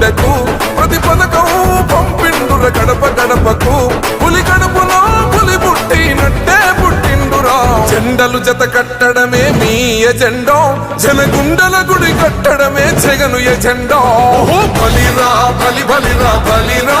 గుండెకు ప్రతి పథకం పంపిండుర గడప గడపకు. పులి గడపలో పులి పుట్టినట్టే పుట్టిండురా. జెండలు జత కట్టడమే మీ ఎజెండో. జనగుండల గుడి కట్టడమే జగను ఎజెండో. బలిరా బలి బలిరా బలిరా.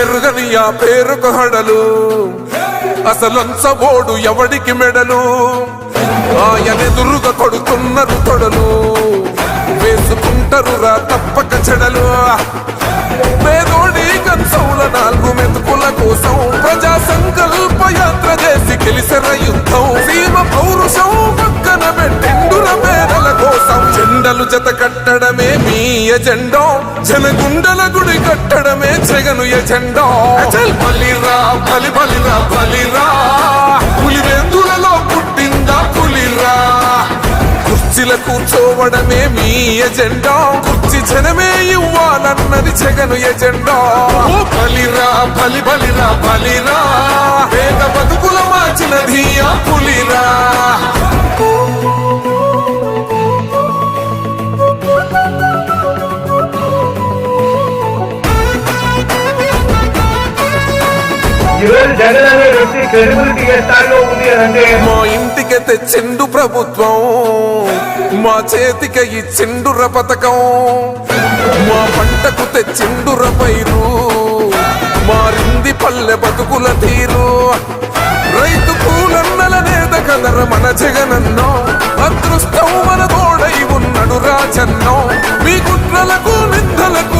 భయమెరుగని ఆ పేరుకు హడలు. అసలంచబోడు ఎవడికి మెడలు? ఆయనెదురుగా కొడుతున్నారు తొడలు. వేసుకుంటారు రా తప్పక చెడలు. పేదోడి కంచం జెండలు జత కట్టడమే మీ ఎజెండో. జనగుండల గుడి కట్టడమే జగను ఎజెండో. అచల్. బలిరా బలి బలిరా. బలిరా పులివెందులలో పుట్టిందా పులిరా. కుర్చీల కూర్చోవడమే మీ ఎజెండా. కుర్చీ జనమే ఇవ్వాలన్నది జగను ఎజెండా. బలి ఈరోజు జగన్ అనే వ్యక్తి క్రెడిబిలిటీ ఏ స్థాయిలో ఉంది అని అంటే మా ఇంటికి తెచ్చిండు ప్రభుత్వం మా చేతికి ఇచ్చిండుర పథకం మా పంటకు తెచ్చిండుర పైరు మారింది పల్లె బతుకుల తీరు. రైతు పూలన్నల నేత కదర మన జగనన్నో అదృష్టం మన తోడై ఉన్నడు రాజన్నో. మీ కుట్రలకు నిందలకు